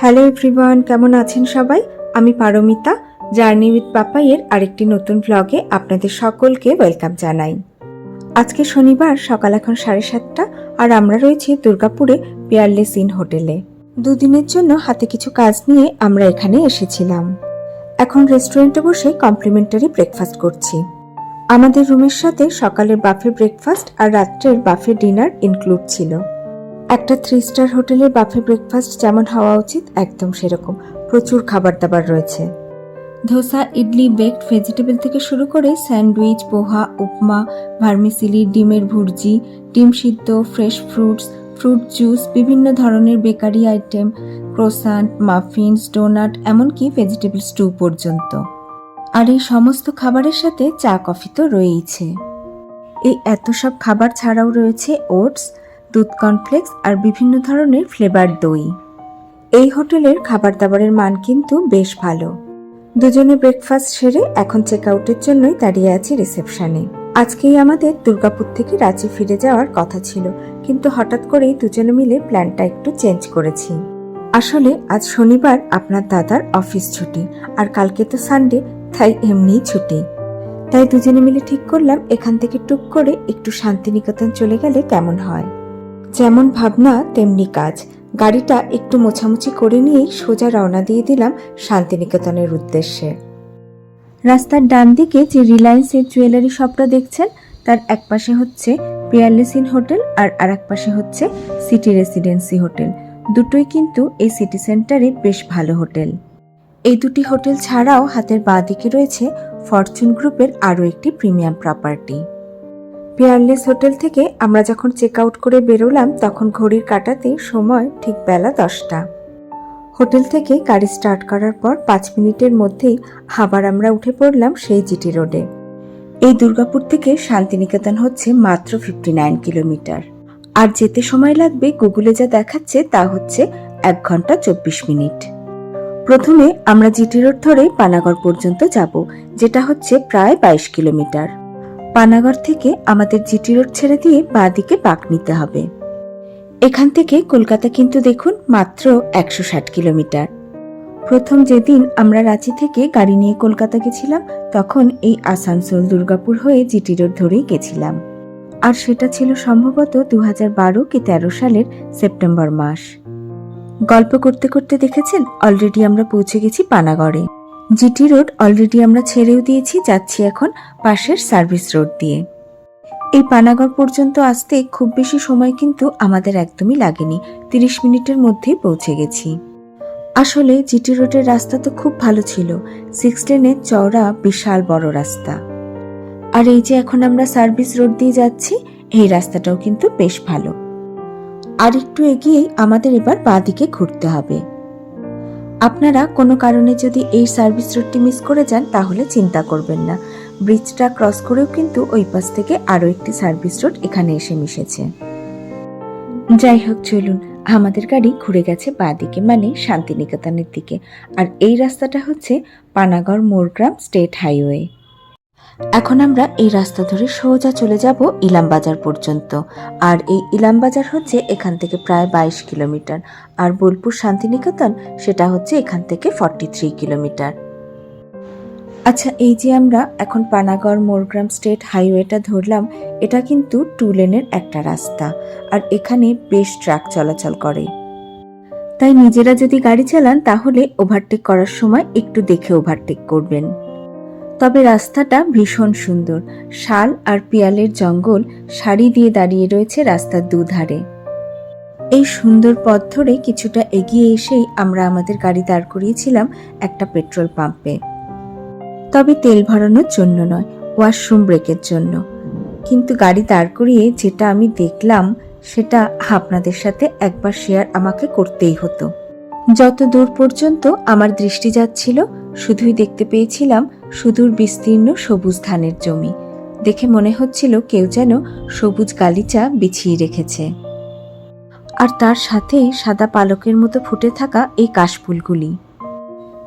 Hello everyone, কেমন আছেন সবাই? আমি পারমিতা, জার্নি উইথ পাপাইয়ের আরেকটি নতুন ভ্লগে আপনাদের সকলকে ওয়েলকাম জানাই। আজকে শনিবার, সকাল এখন সাড়ে সাতটা, আর আমরা রয়েছি দুর্গাপুরে পিয়ারলেস ইন হোটেলে। দুদিনের জন্য হাতে কিছু কাজ নিয়ে আমরা এখানে এসেছিলাম। এখন রেস্টুরেন্টে বসে কমপ্লিমেন্টারি ব্রেকফাস্ট করছি। আমাদের রুমের সাথে সকালের বাফে ব্রেকফাস্ট আর রাত্রের বাফে ডিনার ইনক্লুড ছিল। একটা থ্রি স্টার হোটেলের বাফে ব্রেকফাস্ট যেমন হওয়া উচিত, একদম সেরকম। প্রচুর খাবার দাবার রয়েছে। ধোসা, ইডলি বেকড ভেজিটেবল থেকে শুরু করে স্যান্ডউইচ, পোহা, উপমা, ভার্মিসিলি, ডিমের ভুর্জি, ডিম সিদ্ধ ফ্রেশ ফ্রুটস ফ্রুট জুস বিভিন্ন ধরনের bakery item croissant muffins donut এমনকি ভেজিটেবল স্টু পর্যন্ত। আর এই সমস্ত খাবারের সাথে চা কফি তো রয়েইছে। এই এত সব খাবার ছাড়াও রয়েছে ওটস দুধ কর্নফ্লেক্স আর বিভিন্ন ধরনের ফ্লেভার দই। এই হোটেলের খাবার দাবারের মান কিন্তু বেশ ভালো। দুজনে ব্রেকফাস্ট সেরে এখন চেক আউটের জন্যই দাঁড়িয়ে আছি রিসেপশনে। আজকেই আমাদের দুর্গাপুর থেকে রাঁচি ফিরে যাওয়ার কথা ছিল, কিন্তু হঠাৎ করেই দুজনে মিলে প্ল্যানটা একটু চেঞ্জ করেছি। আসলে আজ শনিবার আপনার দাদার অফিস ছুটি, আর কালকে তো সানডে, তাই এমনিই ছুটি। তাই দুজনে মিলে ঠিক করলাম, এখান থেকে টুক করে একটু শান্তিনিকেতন চলে গেলে কেমন হয়। যেমন ভাবনা, তেমনি কাজ। গাড়িটা একটু মোছামুছি করে নিয়েই সোজা রওনা দিয়ে দিলাম শান্তিনিকেতনের উদ্দেশ্যে। রাস্তার ডান দিকে যে রিলায়েন্সের জুয়েলারি শপটা দেখছেন, তার এক পাশে হচ্ছে পিয়ারলেসিন হোটেল আর আর এক পাশে হচ্ছে সিটি রেসিডেন্সি হোটেল। দুটোই কিন্তু এই সিটি সেন্টারে বেশ ভালো হোটেল। এই দুটি হোটেল ছাড়াও হাতের বাঁ দিকে রয়েছে ফরচুন গ্রুপের আরও একটি প্রিমিয়াম প্রপার্টি। পিয়ারলেস হোটেল থেকে আমরা যখন চেক আউট করে বেরোলাম, তখন ঘড়ির কাটাতে সময় ঠিক বেলা দশটা। হোটেল থেকে গাড়ি স্টার্ট করার পর পাঁচ মিনিটের মধ্যেই আবার আমরা উঠে পড়লাম সেই জিটি রোডে। এই দুর্গাপুর থেকে শান্তিনিকেতন হচ্ছে মাত্র ফিফটি নাইন কিলোমিটার। আর যেতে সময় লাগবে গুগলে যা দেখাচ্ছে তা হচ্ছে এক ঘণ্টা চব্বিশ মিনিট। প্রথমে আমরা জিটি রোড ধরে পানাগড় পর্যন্ত যাব, যেটা হচ্ছে প্রায় বাইশ কিলোমিটার। পানাগড় থেকে আমাদের জিটি রোড ছেড়ে দিয়ে বাঁ দিকে বাঁক নিতে হবে। এখান থেকে কলকাতা কিন্তু দেখুন মাত্র একশো ষাট কিলোমিটার। প্রথম যেদিন আমরা রাঁচি থেকে গাড়ি নিয়ে কলকাতা গেছিলাম, তখন এই আসানসোল দুর্গাপুর হয়ে জিটি রোড ধরেই গেছিলাম। আর সেটা ছিল সম্ভবত দু বারো কি তেরো সালের সেপ্টেম্বর মাস। গল্প করতে করতে দেখেছেন, অলরেডি আমরা পৌঁছে গেছি পানাগড়ে। জিটি রোড অলরেডি আমরা ছেড়েও দিয়েছি, যাচ্ছি এখন পাশের সার্ভিস রোড দিয়ে। এই পানাগড় পর্যন্ত আসতে খুব বেশি সময় কিন্তু আমাদের একদমই লাগেনি, তিরিশ মিনিটের মধ্যেই পৌঁছে গেছি। আসলে জিটি রোডের রাস্তা তো খুব ভালো ছিল সিক্স লেনের চওড়া বিশাল বড় রাস্তা। আর এই যে এখন আমরা সার্ভিস রোড দিয়ে যাচ্ছি, এই রাস্তাটাও কিন্তু বেশ ভালো। আর একটু এগিয়েই আমাদের এবার বাঁ দিকে ঘুরতে হবে। আপনারা কোনো কারণে যদি এই সার্ভিস রোডটি মিস করে যান, তাহলে চিন্তা করবেন না। ব্রিজটা ক্রস করেও কিন্তু ওই পাশ থেকে আরও একটি সার্ভিস রোড এখানে এসে মিশেছে। যাই হোক, চলুন। আমাদের গাড়ি ঘুরে গেছে বা দিকে মানে শান্তিনিকেতনের দিকে। আর এই রাস্তাটা হচ্ছে পানাগড় মোরগ্রাম স্টেট হাইওয়ে। এখন আমরা এই রাস্তা ধরে সোজা চলে যাব ইলামবাজার পর্যন্ত। আর এই ইলামবাজার হচ্ছে এখান থেকে প্রায় বাইশ কিলোমিটার। আর বোলপুর শান্তিনিকেতন, সেটা হচ্ছে এখান থেকে ফর্টি থ্রি কিলোমিটার। আচ্ছা এই যে আমরা এখন পানাগড় মোরগ্রাম স্টেট হাইওয়েটা ধরলাম, এটা কিন্তু টু লেনের একটা রাস্তা। আর এখানে বেশ ট্রাক চলাচল করে। তাই নিজেরা যদি গাড়ি চালান, তাহলে ওভারটেক করার সময় একটু দেখে ওভারটেক করবেন। তবে রাস্তাটা ভীষণ সুন্দর। শাল আর পিয়ালের জঙ্গল সারি দিয়ে দাঁড়িয়ে রয়েছে রাস্তার দুধারে। এই সুন্দর পথ ধরে কিছুটা এগিয়ে এসেই আমরা আমাদের গাড়ি দাঁড় করিয়েছিলাম একটা পেট্রোল পাম্পে। তবে তেল ভরানোর জন্য নয়, ওয়াশরুম ব্রেকের জন্য। কিন্তু গাড়ি দাঁড় করিয়ে যেটা আমি দেখলাম, সেটা আপনাদের সাথে একবার শেয়ার আমাকে করতেই হতো। যত দূর পর্যন্ত আমার দৃষ্টি যাচ্ছিল, শুধুই দেখতে পেয়েছিলাম সুদূর বিস্তীর্ণ সবুজ ধানের জমি। দেখে মনে হচ্ছিল কেউ যেন সবুজ গালিচা বিছিয়ে রেখেছে। আর তার সাথে সাদা পালকের মতো ফুটে থাকা এই কাশফুলগুলি।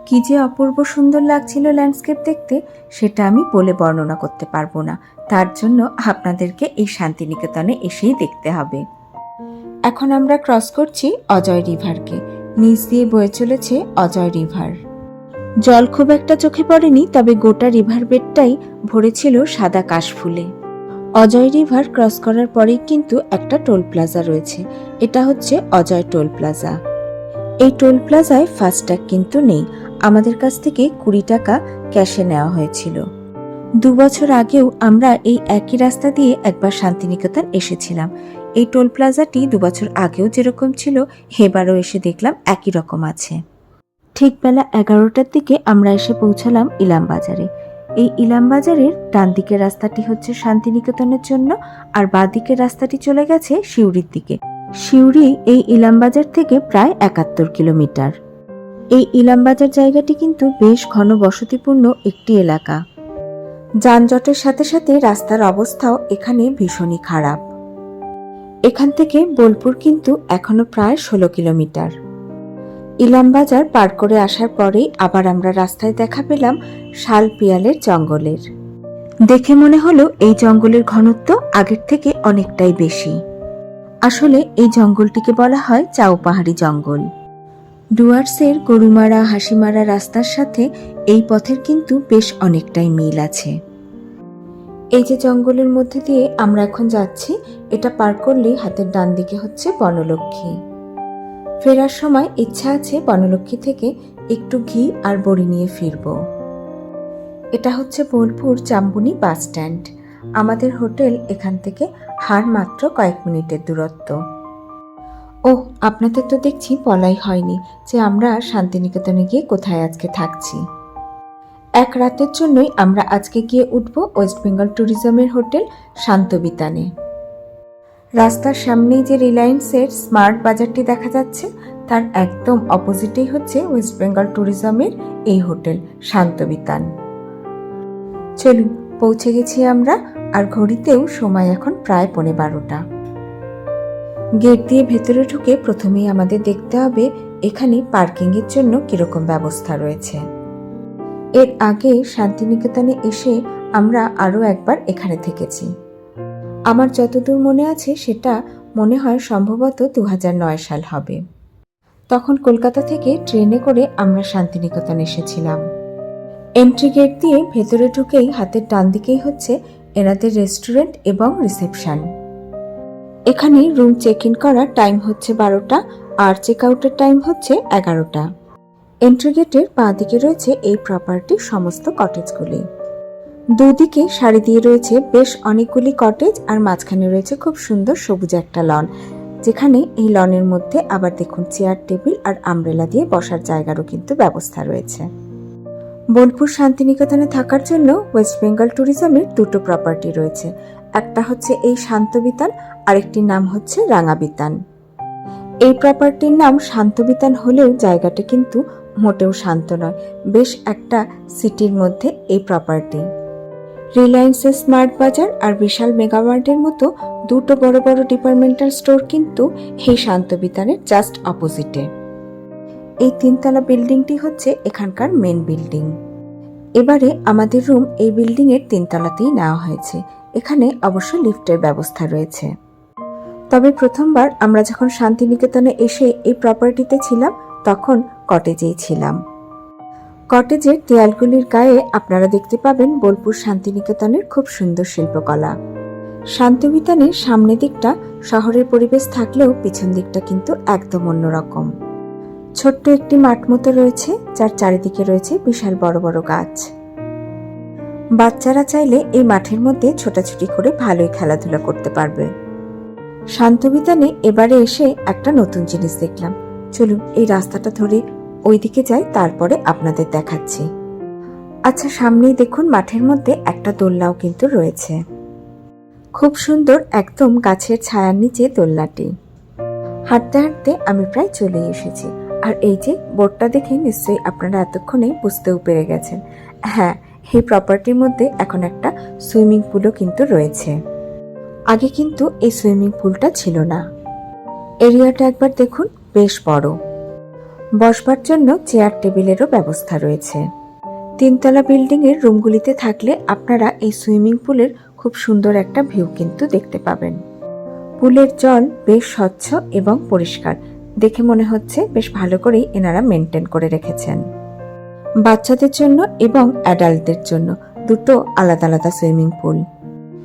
কি যে অপূর্ব সুন্দর লাগছিল ল্যান্ডস্কেপ দেখতে, সেটা আমি বলে বর্ণনা করতে পারব না। তার জন্য আপনাদেরকে এই শান্তিনিকেতনে এসেই দেখতে হবে। এখন আমরা ক্রস করছি অজয় রিভারকে। নিচ দিয়ে বয়ে চলেছে অজয় রিভার। জল খুব একটা চোখে পড়েনি, তবে গোটা রিভার বেডটাই ভরেছিল সাদা কাশফুলে অজয় রিভার ক্রস করার পরেই কিন্তু একটা টোল প্লাজা রয়েছে। এটা হচ্ছে অজয় টোল প্লাজা। এই টোল প্লাজায় ফাস্ট্যাগ কিন্তু নেই। আমাদের কাছ থেকে কুড়ি টাকা ক্যাশে নেওয়া হয়েছিল। দু বছর আগেও আমরা এই একই রাস্তা দিয়ে একবার শান্তিনিকেতন এসেছিলাম। এই টোল প্লাজাটি দু বছর আগেও যেরকম ছিল, এবারও এসে দেখলাম একই রকম আছে। ঠিক বেলা এগারোটার দিকে আমরা এসে পৌঁছালাম ইলাম বাজারে এই ইলাম বাজারের ডান দিকের রাস্তাটি হচ্ছে শান্তিনিকেতনের জন্য আর বাঁ দিকের রাস্তাটি চলে গেছে সিউড়ির দিকে। সিউড়ি এই ইলাম বাজার থেকে প্রায় একাত্তর কিলোমিটার। এই ইলাম বাজার জায়গাটি কিন্তু বেশ ঘন বসতিপূর্ণ একটি এলাকা। যানজটের সাথে সাথে রাস্তার অবস্থাও এখানে ভীষণই খারাপ। এখান থেকে বোলপুর কিন্তু এখনও প্রায় ষোলো কিলোমিটার। ইলাম বাজার পার করে আসার পরেই আবার আমরা রাস্তায় দেখা পেলাম শাল পিয়ালের জঙ্গলের। দেখে মনে হলো এই জঙ্গলের ঘনত্ব আগের থেকে অনেকটাই বেশি। আসলে এই জঙ্গলটিকে বলা হয় চাও পাহাড়ি জঙ্গল। ডুয়ার্সের গরুমারা, হাসিমারা রাস্তার সাথে এই পথের কিন্তু বেশ অনেকটাই মিল আছে। এই যে জঙ্গলের মধ্যে দিয়ে আমরা এখন যাচ্ছি, এটা পার করলেই হাতের ডান দিকে হচ্ছে বনলক্ষ্মী। ফেরার সময় ইচ্ছা আছে বনলক্ষ্মী থেকে একটু ঘি আর বড়ি নিয়ে ফিরব। এটা হচ্ছে বোলপুর চাম্বুনি বাস স্ট্যান্ড। আমাদের হোটেল এখান থেকে হার মাত্র কয়েক মিনিটের দূরত্ব। ও আপনাদের তো দেখছি বলাই হয়নি যে আমরা শান্তিনিকেতনে গিয়ে কোথায় আজকে থাকছি। এক রাতের জন্যই আমরা আজকে গিয়ে উঠব ওয়েস্ট বেঙ্গল ট্যুরিজমের হোটেল শান্তবিতানে। রাস্তার সামনেই যে রিলায়েন্সের স্মার্ট বাজারটি দেখা যাচ্ছে, তার একদম অপোজিটেই হচ্ছে ওয়েস্ট বেঙ্গল ট্যুরিজমের এই হোটেল, শান্তবিতান। চলুন, পৌঁছে গেছি আমরা, আর ঘড়িতেও সময় এখন প্রায় পৌনে বারোটা। গেট দিয়ে ভেতরে ঢুকে প্রথমেই আমাদের দেখতে হবে, এখানে পার্কিংয়ের জন্য কীরকম ব্যবস্থা রয়েছে। এর আগে শান্তিনিকেতনে এসে আমরা আরও একবার এখানে থেকেছি। আমার যতদূর মনে আছে, সেটা মনে হয় সম্ভবত দু হাজার নয় সাল হবে। তখন কলকাতা থেকে ট্রেনে করে আমরা শান্তিনিকেতন এসেছিলাম। এন্ট্রি গেট দিয়ে ভেতরে ঢুকেই হাতের ডান দিকেই হচ্ছে এনাদের রেস্টুরেন্ট এবং রিসেপশন। এখানে রুম চেক ইন করার টাইম হচ্ছে বারোটা, আর চেক আউটের টাইম হচ্ছে এগারোটা। এন্ট্রি গেটের বাঁ দিকে রয়েছে এই প্রপার্টির সমস্ত কটেজগুলি দুদিকে সারি দিয়ে রয়েছে বেশ অনেকগুলি কটেজ আর মাঝখানে রয়েছে খুব সুন্দর সবুজ একটা লন যেখানে এই লনের মধ্যে আবার দেখুন চেয়ার টেবিল আর আমব্রেলা দিয়ে বসার জায়গারও কিন্তু ব্যবস্থা রয়েছে। বোলপুর শান্তিনিকেতনে থাকার জন্য ওয়েস্ট বেঙ্গল ট্যুরিজমের দুটো প্রপার্টি রয়েছে। একটা হচ্ছে এই শান্তবিতান আরেকটির নাম হচ্ছে রাঙাবিতান এই প্রপার্টির নাম শান্তবিতান হলেও জায়গাটা কিন্তু মোটেও শান্ত নয়, বেশ একটা সিটির মধ্যে এই প্রপার্টি রিলায়েন্সের স্মার্ট বাজার আর বিশাল মেগাওয়ার্ডের মতো দুটো বড় বড় ডিপার্টমেন্টাল স্টোর কিন্তু এই শান্ত বিতানের জাস্ট অপোজিটে এই তিনতলা বিল্ডিংটি হচ্ছে এখানকার মেন বিল্ডিং এবারে আমাদের রুম এই বিল্ডিং এর তিনতলাতেই নেওয়া হয়েছে। এখানে অবশ্য লিফটের ব্যবস্থা রয়েছে। তবে প্রথমবার আমরা যখন শান্তিনিকেতনে এসে এই প্রপার্টিতে ছিলাম, তখন কটেজেই ছিলাম। কটেজের দেয়ালগুলির গায়ে আপনারা দেখতে পাবেন বোলপুর শান্তিনিকেতনের খুব সুন্দর শিল্পকলা। শান্তিনিকেতনের সামনের দিকটা শহরের পরিবেশ থাকলেও পিছন দিকটা কিন্তু একদম অন্যরকম। ছোট্ট একটি মাঠ মতো রয়েছে, যার চারিদিকে রয়েছে বিশাল বড় বড় গাছ। বাচ্চারা চাইলে এই মাঠের মধ্যে ছোটাছুটি করে ভালোই খেলাধুলা করতে পারবে। শান্তবিতানে এবারে এসে একটা নতুন জিনিস দেখলাম। চলুন, এই রাস্তাটা ধরে ওইদিকে যাই, তারপরে আপনাদের দেখাচ্ছি। আচ্ছা সামনেই দেখুন, মাঠের মধ্যে একটা দোলনাও কিন্তু রয়েছে। খুব সুন্দর, একদম গাছের ছায়ার নিচে দোলনাটি। হাঁটতে হাঁটতে আমি প্রায় চলে এসেছি। আর এই যে বোর্ডটা দেখে নিশ্চয়ই আপনারা এতক্ষণে বুঝতেও পেরে গেছেন। হ্যাঁ এই প্রপার্টির মধ্যে এখন একটা সুইমিং পুলও কিন্তু রয়েছে। আগে কিন্তু এই সুইমিং পুলটা ছিল না। এরিয়াটা একবার দেখুন, বেশ বড়। বসবার জন্য চেয়ার টেবিলেরও ব্যবস্থা রয়েছে। তিনতলা বিল্ডিং এর রুমগুলিতে থাকলে আপনারা এই সুইমিং পুলের খুব সুন্দর একটা ভিউ কিন্তু দেখতে পাবেন। পুলের জল বেশ স্বচ্ছ এবং পরিষ্কার। দেখে মনে হচ্ছে বেশ ভালো করেই এনারা মেনটেন করে রেখেছেন। বাচ্চাদের জন্য এবং অ্যাডাল্টদের জন্য দুটো আলাদা আলাদা সুইমিং পুল।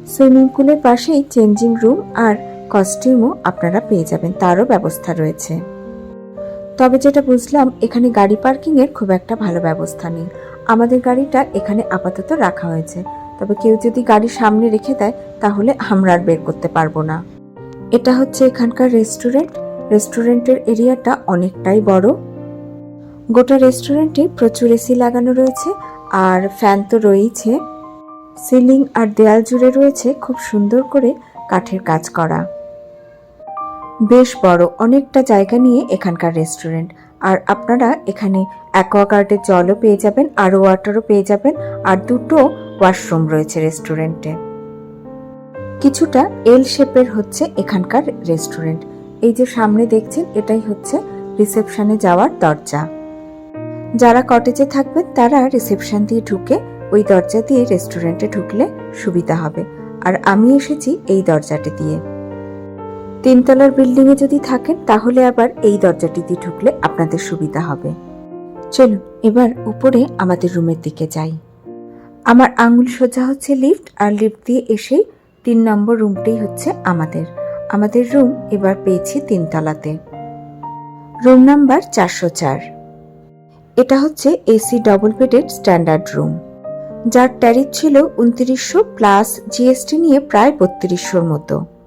সুইমিং পুলের পাশেই চেঞ্জিং রুম আর কস্টিউমও আপনারা পেয়ে যাবেন, তারও ব্যবস্থা রয়েছে। তবে যেটা বুঝলাম, এখানে গাড়ি পার্কিংয়ের খুব একটা ভালো ব্যবস্থা নেই। আমাদের গাড়িটা এখানে আপাতত রাখা হয়েছে। তবে কেউ যদি গাড়ি সামনে রেখে দেয়, তাহলে আমরা আর বের করতে পারব না। এটা হচ্ছে এখানকার রেস্টুরেন্ট। রেস্টুরেন্টের এরিয়াটা অনেকটাই বড়। গোটা রেস্টুরেন্টে প্রচুর এসি লাগানো রয়েছে, আর ফ্যান তো রয়েছে সিলিং আর দেয়াল জুড়ে রয়েছে খুব সুন্দর করে কাঠের কাজ করা। বেশ বড় অনেকটা জায়গা নিয়ে এখানকার রেস্টুরেন্ট। আর আপনারা এখানে অ্যাকোয়াগার্ডের জলও পেয়ে যাবেন আর ওয়াটারও পেয়ে যাবেন, আর দুটো ওয়াশরুম রয়েছে রেস্টুরেন্টে। কিছুটা এল শেপের হচ্ছে এখানকার রেস্টুরেন্ট। এই যে সামনে দেখছেন, এটাই হচ্ছে রিসেপশনে যাওয়ার দরজা। যারা কটেজে থাকবেন, তারা রিসেপশন দিয়ে ঢুকে ওই দরজা দিয়ে রেস্টুরেন্টে ঢুকলে সুবিধা হবে। আর আমি এসেছি এই দরজাটি দিয়ে। তিনতলার বিল্ডিংয়ে যদি থাকেন, তাহলে আবার এই দরজাটি দিয়ে ঢুকলে আপনাদের সুবিধা হবে। চলুন, এবার উপরে আমাদের রুমের দিকে যাই। আমার আঙুল সোজা হচ্ছে লিফট, আর লিফট দিয়ে এসেই তিন নম্বর রুমটাই হচ্ছে আমাদের। আমাদের রুম এবার পেয়েছি তিনতলাতে। রুম নাম্বার চারশো চার। এটা হচ্ছে এসি ডবল বেডের স্ট্যান্ডার্ড রুম। যার ট্যারিফ ছিল উনত্রিশশো প্লাস জিএসটি নিয়ে প্রায় বত্রিশশোর মতো।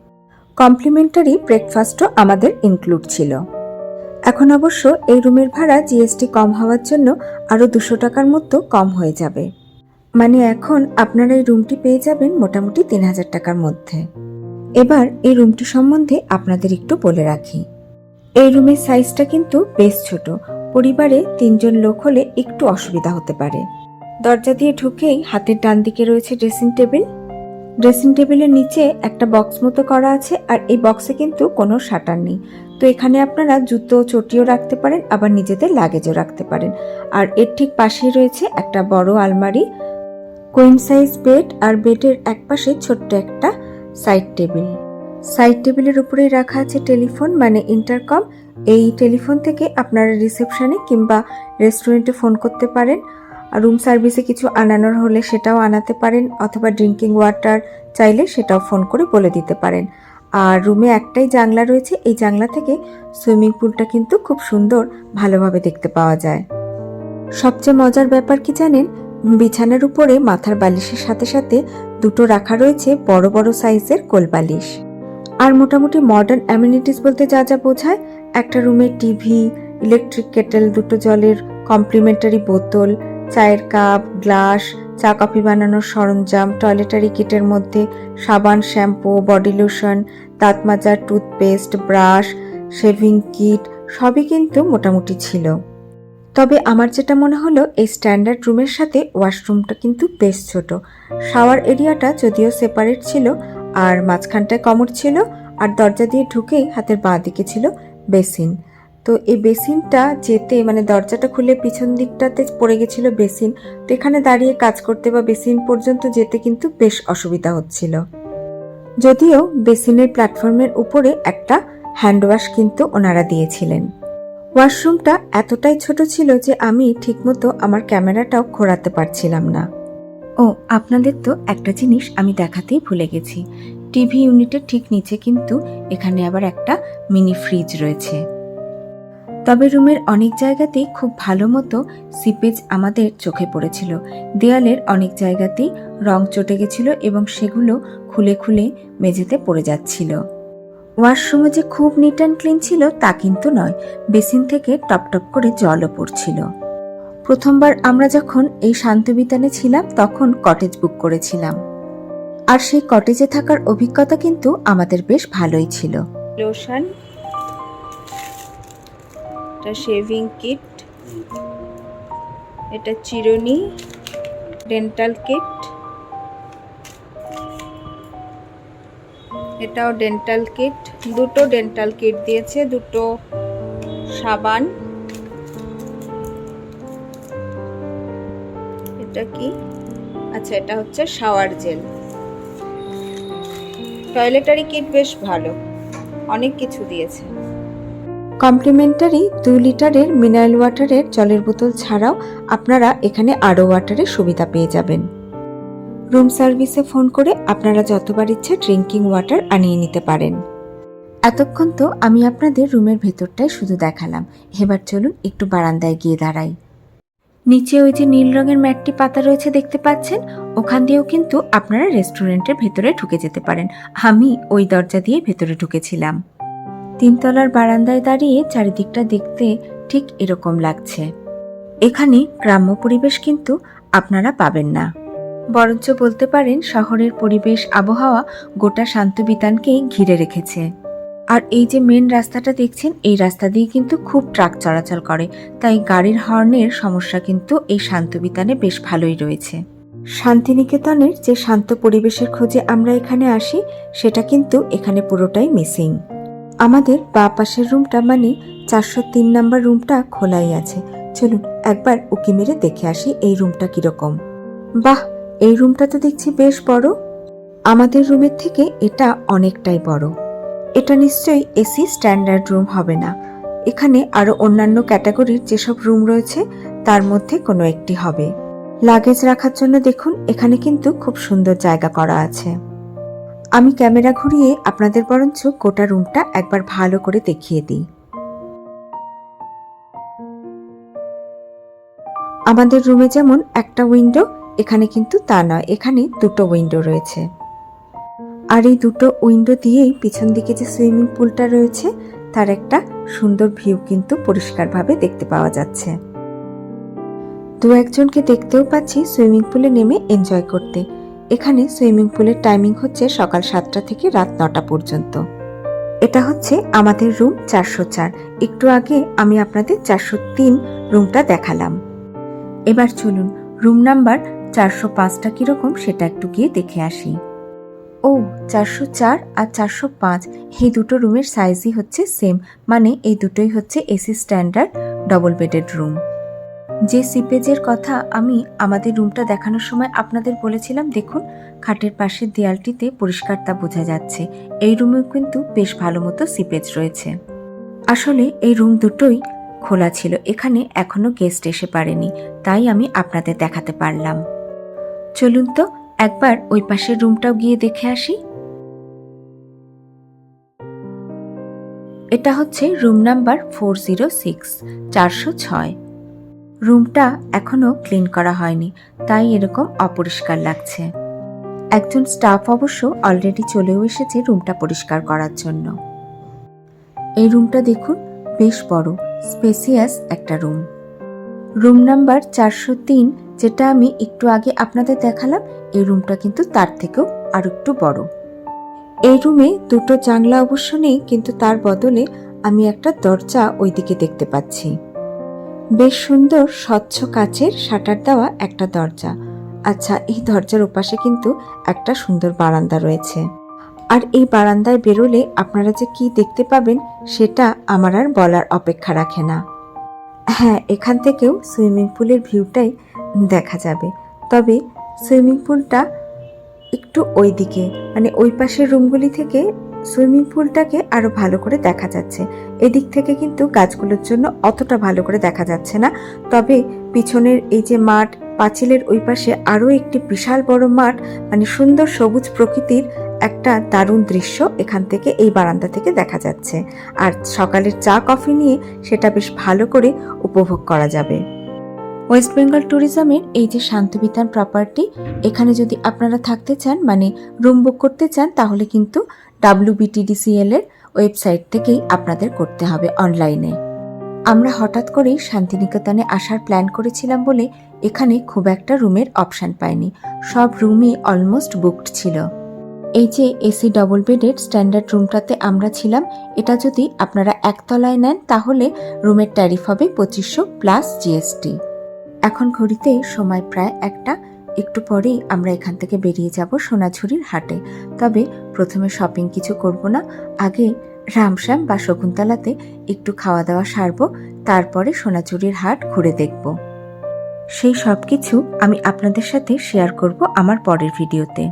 কমপ্লিমেন্টারি ব্রেকফাস্টও আমাদের ইনক্লুড ছিল। এখন অবশ্য এই রুমের ভাড়া জিএসটি কম হওয়ার জন্য আরও দুশো টাকার মতো কম হয়ে যাবে। মানে এখন আপনারা এই রুমটি পেয়ে যাবেন মোটামুটি তিন হাজার টাকার মধ্যে। এবার এই রুমটি সম্বন্ধে আপনাদের একটু বলে রাখি। এই রুমের সাইজটা কিন্তু বেশ ছোট। পরিবারে তিনজন লোক হলে একটু অসুবিধা হতে পারে। দরজা দিয়ে ঢুকেই হাতের ডান দিকে রয়েছে ড্রেসিং টেবিল ড্রেসিং টেবিলের নিচে একটা বক্স মতো করা আছে আর এই বক্সে কিন্তু কোনো শাটার নেই। তো এখানে আপনারা জুতো, চটিও রাখতে পারেন, আবার নিজেদের লাগেজও রাখতে পারেন। আর এর ঠিক পাশেই রয়েছে একটা বড় আলমারি কুইন সাইজ বেড আর বেডের একপাশে ছোট্ট একটা সাইড টেবিল সাইড টেবিলের উপরেই রাখা আছে টেলিফোন মানে ইন্টারকম এই টেলিফোন থেকে আপনারা রিসেপশনে কিংবা রেস্টুরেন্টে ফোন করতে পারেন। রুম সার্ভিসে কিছু আনানোর হলে সেটাও আনাতে পারেন অথবা ড্রিঙ্কিং ওয়াটার চাইলে সেটাও ফোন করে বলে দিতে পারেন। আর রুমে একটাই জানলা রয়েছে, এই জানলা থেকে সুইমিং পুলটা কিন্তু খুব সুন্দর, ভালোভাবে দেখতে পাওয়া যায়। সবচেয়ে মজার ব্যাপার কি জানেন? বিছানার উপরে মাথার বালিশের সাথে সাথে দুটো রাখা রয়েছে বড় বড় সাইজের কোল বালিশ। আর মোটামুটি মডার্ন অ্যামিনিটিস বলতে যা যা বোঝায়, একটা রুমে টিভি ইলেকট্রিক কেটেল দুটো জলের কমপ্লিমেন্টারি বোতল চায়ের কাপ, গ্লাস, চা কফি বানানোর সরঞ্জাম, টয়লেটারি কিটের মধ্যে সাবান, শ্যাম্পু, বডি লোশন, দাঁত মাজার, টুথপেস্ট, ব্রাশ, শেভিং কিট, সবই কিন্তু মোটামুটি ছিল। তবে আমার যেটা মনে হলো, এই স্ট্যান্ডার্ড রুমের সাথে ওয়াশরুমটা কিন্তু বেশ ছোট। শাওয়ার এরিয়াটা যদিও সেপারেট ছিল, আর মাঝখানটায় কমর ছিল, আর দরজা দিয়ে ঢুকেই হাতের বাঁ দিকে ছিল বেসিন। তো এই বেসিনটা যেতে মানে দরজাটা খুলে পিছন দিকটাতে পড়ে গেছিল বেসিন, তো এখানে দাঁড়িয়ে কাজ করতে বা বেসিন পর্যন্ত যেতে কিন্তু বেশ অসুবিধা হচ্ছিল। যদিও বেসিনের প্ল্যাটফর্মের উপরে একটা হ্যান্ড ওয়াশ কিন্তু ওনারা দিয়েছিলেন। ওয়াশরুমটা এতটাই ছোট ছিল যে আমি ঠিকমতো আমার ক্যামেরাটাও ঘোরাতে পারছিলাম না। ও, আপনাদের তো একটা জিনিস আমি দেখাতেই ভুলে গেছি। টিভি ইউনিটের ঠিক নিচে কিন্তু এখানে আবার একটা মিনি ফ্রিজ রয়েছে। তবে রুমের অনেক জায়গাতেই খুব ভালো মতো সিপেজ আমাদের চোখে পড়েছিল। দেয়ালের অনেক জায়গাতেই রং চটে গেছিল এবং সেগুলো খুলে খুলে মেঝেতে পড়ে যাচ্ছিল। ওয়াশরুমে যে খুব নিট অ্যান্ড ক্লিন ছিল তা কিন্তু নয়, বেসিন থেকে টপ টপ করে জলও পড়ছিল। প্রথমবার আমরা যখন এই শান্তবিতানে ছিলাম, তখন কটেজ বুক করেছিলাম। আর সেই কটেজে থাকার অভিজ্ঞতা কিন্তু আমাদের বেশ ভালোই ছিল। লোশন এটা শেভিং কিট এটা চিরুনি ডেন্টাল কিট এটাও ডেন্টাল কিট দুটো ডেন্টাল কিট দিয়েছে, দুটো সাবান। এটা কি? আচ্ছা এটা হচ্ছে শাওয়ার জেল টয়লেটারি কিট বেশ ভালো, অনেক কিছু দিয়েছে। কমপ্লিমেন্টারি দুই লিটারের মিনারেল ওয়াটারের জলের বোতল ছাড়াও আপনারা এখানে আরও ওয়াটারের সুবিধা পেয়ে যাবেন। রুম সার্ভিসে ফোন করে আপনারা যতবার ইচ্ছে ড্রিঙ্কিং ওয়াটার আনিয়ে নিতে পারেন। এতক্ষণ তো আমি আপনাদের রুমের ভেতরটাই শুধু দেখালাম। এবার চলুন একটু বারান্দায় গিয়ে দাঁড়াই। নিচে ওই যে নীল রঙের ম্যাটটি পাতা রয়েছে দেখতে পাচ্ছেন? ওখান দিয়েও কিন্তু আপনারা রেস্টুরেন্টের ভেতরে ঢুকে যেতে পারেন। আমি ওই দরজা দিয়ে ভেতরে ঢুকেছিলাম। তিনতলার বারান্দায় দাঁড়িয়ে চারিদিকটা দেখতে ঠিক এরকম লাগছে। এখানে গ্রাম্য পরিবেশ কিন্তু আপনারা পাবেন না। বরঞ্চ বলতে পারেন, শহরের পরিবেশ, আবহাওয়া গোটা শান্ত বিতানকেই ঘিরে রেখেছে। আর এই যে মেন রাস্তাটা দেখছেন, এই রাস্তা দিয়ে কিন্তু খুব ট্রাক চলাচল করে। তাই গাড়ির হর্নের সমস্যা কিন্তু এই শান্ত বিতানে বেশ ভালোই রয়েছে। শান্তিনিকেতনের যে শান্ত পরিবেশের খোঁজে আমরা এখানে আসি, সেটা কিন্তু এখানে পুরোটাই মিসিং আমাদের বা পাশের রুমটা মানে চারশো তিন নাম্বার রুমটা খোলাই আছে। চলুন একবার উকি মেরে দেখে আসি এই রুমটা কীরকম। বাহ, এই রুমটা তো দেখছি বেশ বড়। আমাদের রুমের থেকে এটা অনেকটাই বড়। এটা নিশ্চয়ই এসি স্ট্যান্ডার্ড রুম হবে না। এখানে আরও অন্যান্য ক্যাটাগরির যেসব রুম রয়েছে, তার মধ্যে কোনো একটি হবে। লাগেজ রাখার জন্য দেখুন, এখানে কিন্তু খুব সুন্দর জায়গা করা আছে। আমি ক্যামেরা ঘুরিয়ে আপনাদের বরঞ্চ গোটা রুমটা একবার ভালো করে দেখিয়ে দিই। আমাদের রুমে যেমন একটা উইন্ডো, এখানে কিন্তু তা নয়, এখানে দুটো উইন্ডো রয়েছে। আর এই দুটো উইন্ডো দিয়েই পিছন দিকে যে সুইমিং পুলটা রয়েছে, তার একটা সুন্দর ভিউ কিন্তু পরিষ্কারভাবে দেখতে পাওয়া যাচ্ছে। দু একজনকে দেখতেও পাচ্ছি সুইমিং পুলে নেমে এনজয় করতে। এখানে সুইমিং পুলের টাইমিং হচ্ছে সকাল সাতটা থেকে রাত নটা পর্যন্ত। এটা হচ্ছে আমাদের রুম চারশো চার। একটু আগে আমি আপনাদের চারশো তিন রুমটা দেখালাম। এবার চলুন, রুম নাম্বার চারশো পাঁচটা কীরকম সেটা একটু গিয়ে দেখে আসি। ও, চারশো চার আর চারশো পাঁচ, এই দুটো রুমের সাইজই হচ্ছে সেম মানে এই দুটোই হচ্ছে AC standard double bedded room যে সিপেজের কথা আমি আমাদের রুমটা দেখানোর সময় আপনাদের বলেছিলাম, দেখুন, খাটের পাশের দেয়ালটিতে পরিষ্কার তা বোঝা যাচ্ছে। এই রুমেও কিন্তু বেশ ভালো মতো সিপেজ রয়েছে। আসলে এই রুম দুটোই খোলা ছিল, এখানে এখনও গেস্ট এসে পারেনি, তাই আমি আপনাদের দেখাতে পারলাম। চলুন তো, একবার ওই পাশের রুমটাও গিয়ে দেখে আসি। এটা হচ্ছে room number four zero six, চারশো ছয়। রুমটা এখনও ক্লিন করা হয়নি, তাই এরকম অপরিষ্কার লাগছে। একজন স্টাফ অবশ্য অলরেডি চলেও এসেছে রুমটা পরিষ্কার করার জন্য। এই রুমটা দেখুন, বেশ বড়, স্পেসিয়াস একটা রুম। রুম নাম্বার চারশো তিন, যেটা আমি একটু আগে আপনাদের দেখালাম, এই রুমটা কিন্তু তার থেকেও আর একটু বড়। এই রুমে দুটো জানলা অবশ্য নেই, কিন্তু তার বদলে আমি একটা দরজা ওইদিকে দেখতে পাচ্ছি। বেশ সুন্দর, স্বচ্ছ কাচের শাটার দেওয়া একটা দরজা। আচ্ছা এই দরজার ওপাশে কিন্তু একটা সুন্দর বারান্দা রয়েছে। আর এই বারান্দায় বেরোলে আপনারা যে কি দেখতে পাবেন, সেটা আমার আর বলার অপেক্ষা রাখে না। হ্যাঁ এখান থেকেও সুইমিং পুলের ভিউটাই দেখা যাবে। তবে সুইমিং পুলটা একটু ওই দিকে মানে ওই পাশের রুমগুলি থেকে সুইমিং পুলটাকে আরও ভালো করে দেখা যাচ্ছে। এদিক থেকে কিন্তু গাছগুলোর জন্য অতটা ভালো করে দেখা যাচ্ছে না। তবে পিছনের এই যে মাঠ, পাঁচিলের ওই পাশে আরও একটি বিশাল বড় মাঠ মানে সুন্দর সবুজ প্রকৃতির একটা দারুণ দৃশ্য এখান থেকে এই বারান্দা থেকে দেখা যাচ্ছে। আর সকালের চা, কফি নিয়ে সেটা বেশ ভালো করে উপভোগ করা যাবে। ওয়েস্ট বেঙ্গল ট্যুরিজমের এই যে শান্তবিতান প্রপার্টি এখানে যদি আপনারা থাকতে চান মানে রুম বুক করতে চান, তাহলে কিন্তু ডাব্লিউবিটিডিসিএল এর ওয়েবসাইট থেকেই আপনাদের করতে হবে অনলাইনে। আমরা হঠাৎ করেই শান্তিনিকেতনে আসার প্ল্যান করেছিলাম বলে এখানে খুব একটা রুমের অপশান পাইনি। সব রুমই অলমোস্ট বুকড ছিল। এই যে এসি ডবল বেডের স্ট্যান্ডার্ড রুমটাতে আমরা ছিলাম, এটা যদি আপনারা একতলায় নেন তাহলে রুমের ট্যারিফ হবে পঁচিশশো প্লাস জিএসটি এখন ঘড়িতে সময় প্রায় একটা একটু পরেই আমরা এখান থেকে বেরিয়ে যাব সোনাঝুরির হাটে। তবে প্রথমে শপিং কিছু করব না, আগে রামশ্যাম বা শকুন্তলাতে একটু খাওয়া দাওয়া সারবো, তারপরে সোনাঝুরির হাট ঘুরে দেখব। সেই সব কিছু আমি আপনাদের সাথে শেয়ার করব আমার পরের ভিডিওতে।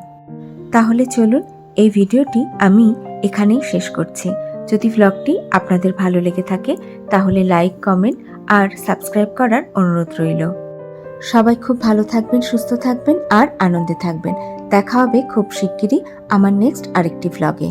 তাহলে চলুন, এই ভিডিওটি আমি এখানেই শেষ করছি। যদি ভ্লগটি আপনাদের ভালো লেগে থাকে, তাহলে লাইক কমেন্ট আর সাবস্ক্রাইব করার অনুরোধ রইল। সবাই খুব ভালো থাকবেন, সুস্থ থাকবেন আর আনন্দে থাকবেন। দেখা হবে খুব শিগগিরই আমার নেক্সট আরেকটি ভ্লগে